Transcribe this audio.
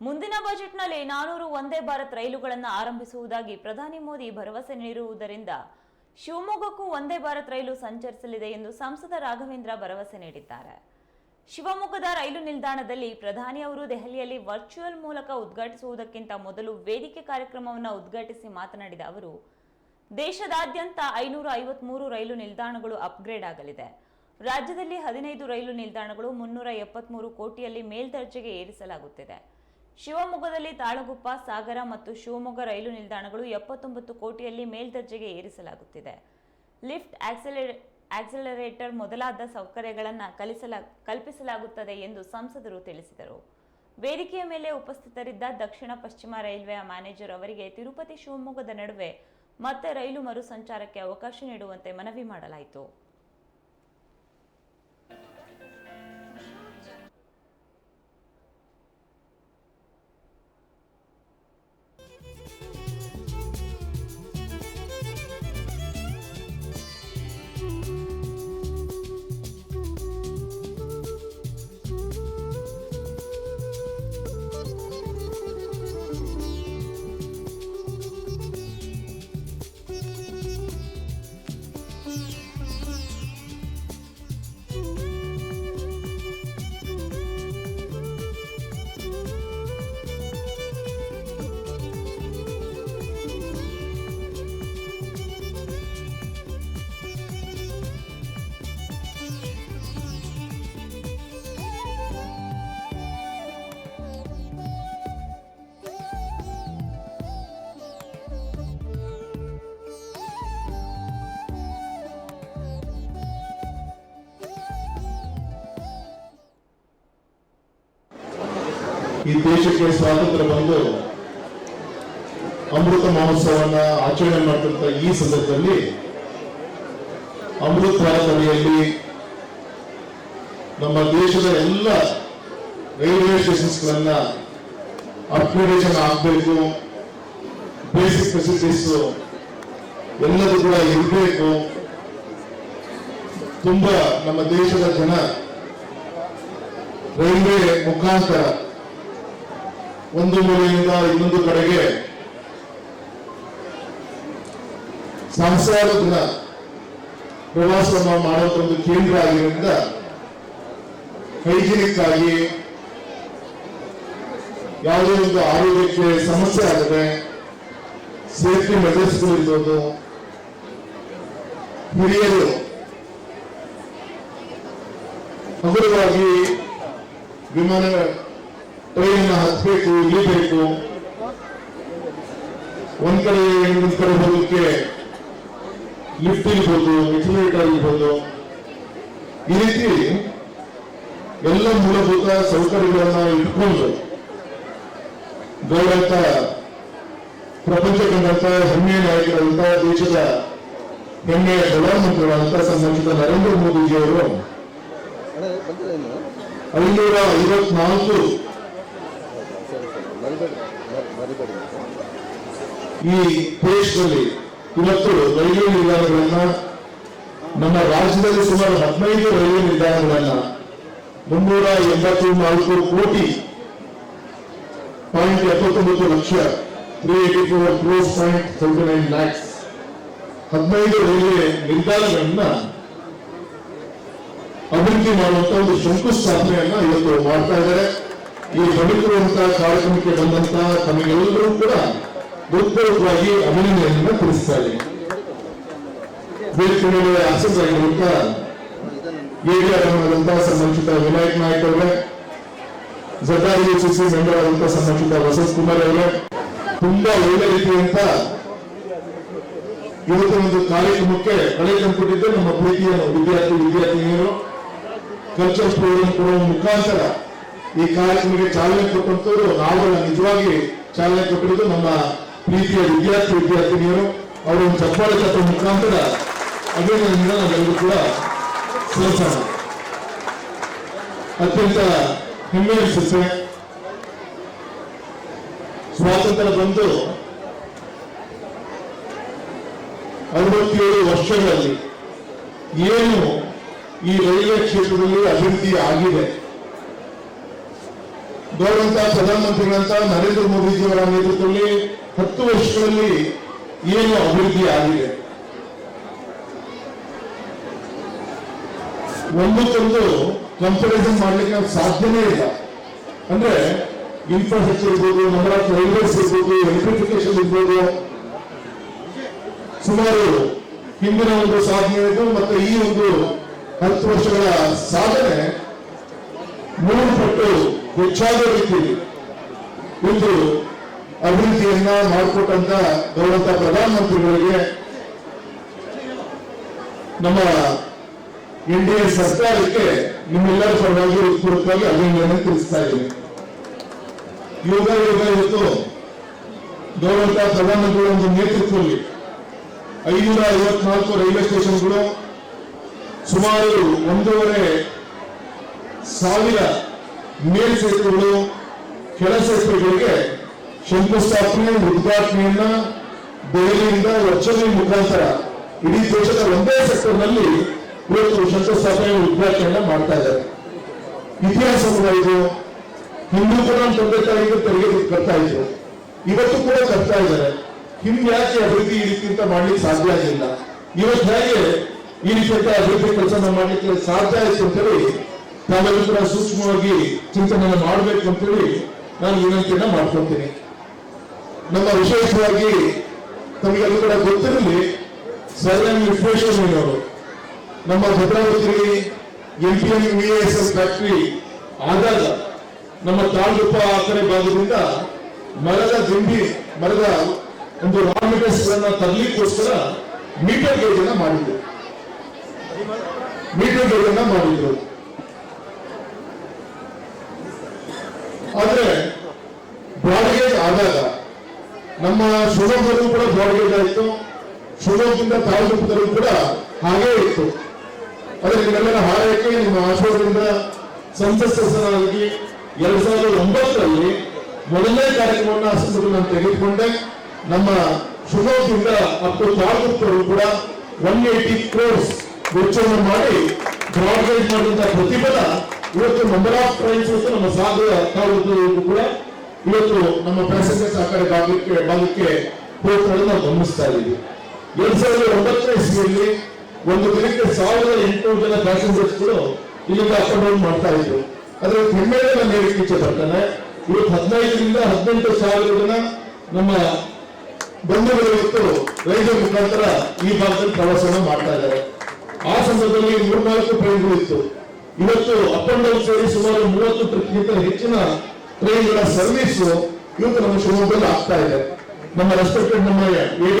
ಮುಂದಿನ ಬಜೆಟ್ನಲ್ಲಿ ನಾನೂರು ಒಂದೇ ಭಾರತ್ ರೈಲುಗಳನ್ನು ಆರಂಭಿಸುವುದಾಗಿ ಪ್ರಧಾನಿ ಮೋದಿ ಭರವಸೆ ನೀಡಿರುವುದರಿಂದ ಶಿವಮೊಗ್ಗಕ್ಕೂ ಒಂದೇ ಭಾರತ್ ರೈಲು ಸಂಚರಿಸಲಿದೆ ಎಂದು ಸಂಸದ ರಾಘವೇಂದ್ರ ಭರವಸೆ ನೀಡಿದ್ದಾರೆ. ಶಿವಮೊಗ್ಗದ ರೈಲು ನಿಲ್ದಾಣದಲ್ಲಿ ಪ್ರಧಾನಿ ಅವರು ದೆಹಲಿಯಲ್ಲಿ ವರ್ಚುವಲ್ ಮೂಲಕ ಉದ್ಘಾಟಿಸುವುದಕ್ಕಿಂತ ಮೊದಲು ವೇದಿಕೆ ಕಾರ್ಯಕ್ರಮವನ್ನು ಉದ್ಘಾಟಿಸಿ ಮಾತನಾಡಿದ ಅವರು, ದೇಶದಾದ್ಯಂತ ಐನೂರ ಐವತ್ಮೂರು ರೈಲು ನಿಲ್ದಾಣಗಳು ಅಪ್ಗ್ರೇಡ್ ಆಗಲಿದೆ. ರಾಜ್ಯದಲ್ಲಿ ಹದಿನೈದು ರೈಲು ನಿಲ್ದಾಣಗಳು ಮುನ್ನೂರ ಎಪ್ಪತ್ಮೂರು ಕೋಟಿಯಲ್ಲಿ ಮೇಲ್ದರ್ಜೆಗೆ ಏರಿಸಲಾಗುತ್ತಿದೆ. ಶಿವಮೊಗ್ಗದಲ್ಲಿ ತಾಳಗುಪ್ಪ, ಸಾಗರ ಮತ್ತು ಶಿವಮೊಗ್ಗ ರೈಲು ನಿಲ್ದಾಣಗಳು ಎಪ್ಪತ್ತೊಂಬತ್ತು ಕೋಟಿಯಲ್ಲಿ ಮೇಲ್ದರ್ಜೆಗೆ ಏರಿಸಲಾಗುತ್ತಿದೆ. ಲಿಫ್ಟ್ ಆಕ್ಸೆಲರ್ ಆಕ್ಸಲರೇಟರ್ ಮೊದಲಾದ ಸೌಕರ್ಯಗಳನ್ನು ಕಲಿಸಲ, ಕಲ್ಪಿಸಲಾಗುತ್ತದೆ ಎಂದು ಸಂಸದರು ತಿಳಿಸಿದರು. ವೇದಿಕೆಯ ಮೇಲೆ ಉಪಸ್ಥಿತರಿದ್ದ ದಕ್ಷಿಣ ಪಶ್ಚಿಮ ರೈಲ್ವೆಯ ಮ್ಯಾನೇಜರ್ ಅವರಿಗೆ ತಿರುಪತಿ ಶಿವಮೊಗ್ಗದ ನಡುವೆ ಮತ್ತೆ ರೈಲು ಮರು ಸಂಚಾರಕ್ಕೆ ಅವಕಾಶ ನೀಡುವಂತೆ ಮನವಿ ಮಾಡಲಾಯಿತು. ಈ ದೇಶಕ್ಕೆ ಸ್ವಾತಂತ್ರ್ಯ ಬಂದು ಅಮೃತ ಮಹೋತ್ಸವವನ್ನ ಆಚರಣೆ ಮಾಡ್ತಿರ್ತ ಈ ಸಂದರ್ಭದಲ್ಲಿ ಅಮೃತ ಭಾರತ್ ನಮ್ಮ ದೇಶದ ಎಲ್ಲ ರೈಲ್ವೆ ಸ್ಟೇಷನ್ಸ್ಗಳನ್ನ ಅಪ್ಗ್ರೇಡೇಷನ್ ಆಗಬೇಕು, ಬೇಸಿಕ್ ಫೆಸಿಲಿಟೀಸ್ ಎಲ್ಲದೂ ಕೂಡ ಇರಬೇಕು. ತುಂಬಾ ನಮ್ಮ ದೇಶದ ಜನ ರೈಲ್ವೆ ಮುಖಾಂತರ ಒಂದು ಮೂಲೆಯಿಂದ ಇನ್ನೊಂದು ಕಡೆಗೆ. ಸಂಸಾರ ದಿನ. ಪ್ರವಾಸ ಮಾಡುವಂತ ಒಂದು ಕೇಂದ್ರ ಆಗಿರೋದ್ರಿಂದ ಹೈಜಿನಿಕ್ ಆಗಿ ಯಾವುದೇ ಒಂದು ಆರೋಗ್ಯಕ್ಕೆ ಸಮಸ್ಯೆ ಆಗದೆ ಸೇಫ್ಟಿ ಮೆಜರ್ಸ್ಗಳು ಇರ್ಬೋದು. ಹಿರಿಯರು ಹಗುರವಾಗಿ ವಿಮಾನ ಟ್ರೈನ್ ಹತ್ತಬೇಕು ಇಳಿಬೇಕು. ಒಂದ್ ಕಡೆ ಇನ್ನೊಂದ್ ಕಡೆ ಹೋಗೋಕ್ಕೆ ಲಿಫ್ಟ್ ಇರ್ಬೋದು ಎಕ್ಸಿಲೇಟರ್ ಇರ್ಬೋದು. ಈ ರೀತಿ ಎಲ್ಲ ಮೂಲಭೂತ ಸೌಕರ್ಯಗಳನ್ನ ಇಟ್ಕೊಂಡು ಗೌರವಂತ ಪ್ರಪಂಚ ಕಂಡಂತ ಹೆಮ್ಮೆಯ ನಾಯಕರಂತ ದೇಶದ ಹೆಮ್ಮೆಯ ಪ್ರಧಾನಮಂತ್ರಿಗಳಂತ ಸಂಬಂಧಿಸಿದ ನರೇಂದ್ರ ಮೋದಿಜಿಯವರು. ಐನೂರ ಐವತ್ನಾಲ್ಕು ಸರಿ ಸರಿ ಮರಿಬೇಡಿ ಮರಿ- ಮರಿಬೇಡಿ ಈ ದೇಶದಲ್ಲಿ ಇವತ್ತು ರೈಲ್ವೆ ನಿಲ್ದಾಣಗಳನ್ನ, ನಮ್ಮ ರಾಜ್ಯದಲ್ಲಿ ಸುಮಾರು ಹದಿನೈದು ರೈಲ್ವೆ ನಿಲ್ದಾಣಗಳನ್ನ ಮುನ್ನೂರ ಎಂಬತ್ತು ನಾಲ್ಕು ಕೋಟಿ ಪಾಯಿಂಟ್ ಎಪ್ಪತ್ತೊಂಬತ್ತು lakh three eighty four crores point seventy nine lakhs ಹದಿನೈದು ರೈಲ್ವೆ ನಿಲ್ದಾಣಗಳನ್ನ ಅಭಿವೃದ್ಧಿ ಮಾಡುವಂತ ಒಂದು ಶಂಕುಸ್ಥಾಪನೆಯನ್ನ ಇವತ್ತು ಮಾಡ್ತಾ ಇದ್ದಾರೆ. ಈ ಬದುಕುವಂತಹ ಕಾರ್ಯಕ್ರಮಕ್ಕೆ ಬಂದಂತ ತಮಗೆಲ್ಲರೂ ಕೂಡ ಹೃತ್ಪೂರ್ವಕವಾಗಿ ಅಭಿನಂದನೆಯನ್ನು ತಿಳಿಸ್ತಾ ಇದ್ದೀನಿ ವೇದಿಕೆ ಮೇಲೆ ಆಸಕ್ತರಾಗಿರುವಂತ ಏರಿಯಾದಂತಹ ಸಂಬಂಧಿತ ವಿನಾಯಕ್ ನಾಯಕ್ ಅವರೇ ಜಡ್ಡಾರಿ ಸಿ ಮೆಂಬರ್ ಸಂಬಂಧಿತ ವಸಂತ್ ಕುಮಾರ್ ಅವರೇ, ತುಂಬಾ ಒಳ್ಳೆ ರೀತಿಯಂತ ಇವತ್ತು ಒಂದು ಕಾರ್ಯಕ್ರಮಕ್ಕೆ ಕಳೆ ತಂದುಕೊಟ್ಟಿದ್ದೆ ನಮ್ಮ ಪ್ರೀತಿಯ ವಿದ್ಯಾರ್ಥಿ, ವಿದ್ಯಾರ್ಥಿನಿಯರು ಕಲ್ಚರ್ ಪ್ರೋಗ್ರಾಮ್ ಕೊಡುವ ಮುಖಾಂತರ ಈ ಕಾರ್ಯಕ್ರಮಕ್ಕೆ ಚಾಲನೆ ಕೊಟ್ಟಂತವರು ನಾವು ನಿಜವಾಗಿ ಚಾಲನೆ ಕೊಟ್ಟಿದ್ದು ನಮ್ಮ ಪ್ರೀತಿಯ ವಿದ್ಯಾರ್ಥಿ ವಿದ್ಯಾರ್ಥಿನಿಯರು. ಅವರ ಒಂದು ಚಪ್ಪಾಳೆ ಚಪ್ಪ ಮುಖಾಂತರ ಅಭಿನಂದನೆಯಿಂದ ನಾವೆಲ್ಲರೂ ಕೂಡ ಸಲ್ಲಿಸೋಣ. ಅತ್ಯಂತ ಹೆಮ್ಮೆ ಸಸ್ಯ ಸ್ವಾತಂತ್ರ್ಯ ಬಂದು ಅರವತ್ತೇಳು ವರ್ಷಗಳಲ್ಲಿ ಏನು ಈ ರೈಲ್ವೆ ಕ್ಷೇತ್ರದಲ್ಲಿ ಅಭಿವೃದ್ಧಿ ಆಗಿದೆ? ಗೌರವಂತ ಪ್ರಧಾನಮಂತ್ರಿಗಳಂತ ನರೇಂದ್ರ ಮೋದಿಜಿಯವರ ನೇತೃತ್ವದಲ್ಲಿ ಹತ್ತು ವರ್ಷಗಳಲ್ಲಿ ಏನು ಅಭಿವೃದ್ಧಿ ಆಗಿದೆ? ಒಂದಕ್ಕೊಂದು ಕಂಪರಿಸನ್ ಮಾಡ್ಲಿಕ್ಕೆ ಸಾಧ್ಯನೇ ಇಲ್ಲ. ಅಂದ್ರೆ ಇನ್ಫ್ರಾಸ್ಟ್ರಕ್ಚರ್ ಇರ್ಬೋದು ಆಫ್ ರೈಲ್ವೇಸ್ ಇರ್ಬೋದು ಎಲೆಕ್ಟ್ರಿಫಿಕೇಶನ್ ಇರ್ಬೋದು. ಸುಮಾರು ಹಿಂದಿನ ಒಂದು ಸಾಧನೆ ಮತ್ತೆ ಈ ಒಂದು ಹತ್ತು ವರ್ಷಗಳ ಸಾಧನೆ ಮೂರು ಪಟ್ಟು ಹೆಚ್ಚಾದ ರೀತಿಯಲ್ಲಿ ಒಂದು ಅಭಿವೃದ್ಧಿಯನ್ನ ಮಾಡಿಕೊಟ್ಟಂತ ಗೌರವ ಪ್ರಧಾನಮಂತ್ರಿಗಳಿಗೆ ನಮ್ಮ ಎನ್ ಡಿ ಎ ಸರ್ಕಾರಕ್ಕೆ ನಿಮ್ಮೆಲ್ಲರ ಪರವಾಗಿ ಪೂರ್ವಕವಾಗಿ ಅಭಿನಂದನೆ ತಿಳಿಸ್ತಾ ಇದ್ದೀನಿ. ಯೋಗ ಯೋಗ ಇವತ್ತು ಗೌರವ ಪ್ರಧಾನಮಂತ್ರಿಗಳ ಒಂದು ನೇತೃತ್ವದಲ್ಲಿ ಐನೂರ ಐವತ್ನಾಲ್ಕು ರೈಲ್ವೆ ಸ್ಟೇಷನ್ಗಳು ಸುಮಾರು ಒಂದೂವರೆ ಸಾವಿರ ಮೇಲ್ ಸೇತುವೆಗಳು, ಕೆಳ ಸೇತುವೆಗಳಿಗೆ ಶಂಕುಸ್ಥಾಪನೆ ಉದ್ಘಾಟನೆಯನ್ನ ದೆಹಲಿಯಿಂದ ರಚನೆ ಮುಖಾಂತರ ಇಡೀ ದೇಶದ ಒಂದೇ ಸೆಕ್ಟರ್ನಲ್ಲಿ ಇವತ್ತು ಶಂಕುಸ್ಥಾಪನೆ ಉದ್ಘಾಟನೆಯನ್ನ ಮಾಡ್ತಾ ಇದ್ದಾರೆ. ಇತಿಹಾಸ ಇದು. ಹಿಂದೂ ಕೂಡ ನಮ್ಮ ತಂದೆ ತಾಯಿಗೆ ತೆರಿಗೆ ಕಟ್ತಾ ಇದ್ರು. ಇವತ್ತು ಕೂಡ ಕಟ್ತಾ ಇದ್ದಾರೆ. ಹಿಂದೆ ಯಾಕೆ ಅಭಿವೃದ್ಧಿ ಈ ರೀತಿ ಅಂತ ಮಾಡ್ಲಿಕ್ಕೆ ಸಾಧ್ಯ ಆಗಿಲ್ಲ ಇವತ್ತು ಹೇಗೆ ಈ ರೀತಿಯ ಅಭಿವೃದ್ಧಿ ಕೆಲಸ ಮಾಡ್ಲಿಕ್ಕೆ ಸಾಧ್ಯ ಆಯ್ತು ಅಂತೇಳಿ ನಾವೆಲ್ಲರೂ ಕೂಡ ಸೂಕ್ಷ್ಮವಾಗಿ ಚಿಂತನೆಯನ್ನು ಮಾಡಬೇಕು ಅಂತೇಳಿ ನಾನು ವಿನಂತಿಯನ್ನ ಮಾಡ್ಕೊಳ್ತೀನಿ. ನಮ್ಮ ವಿಶೇಷವಾಗಿ ತಮಗೆಲ್ಲರೂ ಕೂಡ ಗೊತ್ತಿರಲಿ ಸರ್ ಎಂ ವಿಶ್ವೇಶ್ವರಯ್ಯನವರು ನಮ್ಮ ಭದ್ರಾವತಿಯಲ್ಲಿ M P M V S S factory ಆದಾಗ ನಮ್ಮ ತಾಲೂಕು ಆ ಕಡೆ ಭಾಗದಿಂದ ಮರದ ದಿಂಡಿ, ಮರದ ಒಂದು ರಾ ಗಳನ್ನ ತರಲಿಕ್ಕೋಸ್ಕರ ಮೀಟರ್ ಗೇಜ್ ಅನ್ನ ಮಾಡಿದ್ರು. ಮೀಟರ್ ಗೇಜ್ ಅನ್ನ ಮಾಡಿದ್ರು. ಆದ್ರೆ ಬ್ರಾಡ್ಗೇಜ್ ಆದಾಗ ನಮ್ಮ ಶಿವಮೊಗ್ಗದಲ್ಲೂ ಕೂಡ ಬ್ರಾಡ್ಗೇಜ್ ಆಯಿತು. ಶಿವಮೊಗ್ಗದಿಂದ ತಾಲೂಕುದಲ್ಲೂ ಕೂಡ ಹಾಗೇ ಇತ್ತು. ಆದರೆ ನಿಮ್ಮೆಲ್ಲರ ಹಾರೈಕೆ ನಿಮ್ಮ ಆಶೀರ್ವಾದದಿಂದ ಸಂತಸ್ತನಾಗಿ ಎರಡ್ ಸಾವಿರದ ಒಂಬತ್ತರಲ್ಲಿ ಮೊದಲನೇ ಕಾರ್ಯಕ್ರಮವನ್ನು ಅಸೆಂಬ್ಲಿ ನಾನು ತೆಗೆದುಕೊಂಡೆ. ನಮ್ಮ ಶಿವಮೊಗ್ಗದಿಂದ ಮತ್ತು ಟು ತಾಲೂಕು ಕೂಡ ಒನ್ ಏಟಿ ಕ್ರೋರ್ಸ್ ವೆಚ್ಚವನ್ನು ಮಾಡಿ ಬ್ರಾಡ್ಗೇಜ್ ಮಾಡಿದಂತಹ ಪ್ರತಿಫಲ ಇವತ್ತು ನಂಬರ್ ಆಫ್ ಇವತ್ತು ನಮ್ಮ ಸಾಧ್ಯ ತಾಲೂಕು ಕೂಡ ಇವತ್ತು ನಮ್ಮ ಪ್ಯಾಸೆಂಜರ್ಸ್ ಆ ಭಾಗಕ್ಕೆ ಭಾಗಕ್ಕೆ ಹೋಗ್ಕೊಳ್ಳೋದು ನಾವು ಗಮನಿಸ್ತಾ ಇದ್ದೀವಿ. ಎರಡ್ ಸಾವಿರದ ಒಂಬತ್ತನೇ ಇಸ್ವಿಯಲ್ಲಿ ಒಂದು ದಿನಕ್ಕೆ ಸಾವಿರದ ಎಂಟುನೂರು ಜನ ಪ್ಯಾಸೆಂಜರ್ಸ್ಗಳು ಇಲ್ಲಿಂದ ಅಪ್ ಡೌನ್ ಮಾಡ್ತಾ ಇದ್ರು. ಅದ್ರ ಹೆಮ್ಮೆಗೆ ನಾನು ಹೇಳಿಕ್ಕೆ ಇಚ್ಛೆ ಇವತ್ತು ಹದಿನೈದರಿಂದ ಹದಿನೆಂಟು ಸಾವಿರ ಜನ ನಮ್ಮ ಬಂಧುಗಳು ಇವತ್ತು ರೈಲ್ವೆ ಮುಖಾಂತರ ಈ ಭಾಗದಲ್ಲಿ ಪ್ರವಾಸವನ್ನು ಮಾಡ್ತಾ ಇದ್ದಾರೆ. ಆ ಸಂದರ್ಭದಲ್ಲಿ ಮೂರ್ನಾಲ್ಕು ಟ್ರೈನ್ಗಳು ಇತ್ತು ಇವತ್ತು ಅಪ್ ಅಂಡ್ ಡೌನ್ ಸೇರಿ ಸುಮಾರು ಮೂವತ್ತು ಟ್ರಿಪ್ಗಿಂತ ಹೆಚ್ಚಿನ ಟ್ರೈನ್ಗಳ ಸರ್ವಿಸ್ ಇವತ್ತು ನಮ್ಮ ಶಿವಮೊಗ್ಗದಲ್ಲಿ ಆಗ್ತಾ ಇದೆ. ನಮ್ಮ ರೆಸ್ಪೆಕ್ಟೆಡ್ ನಮ್ಮ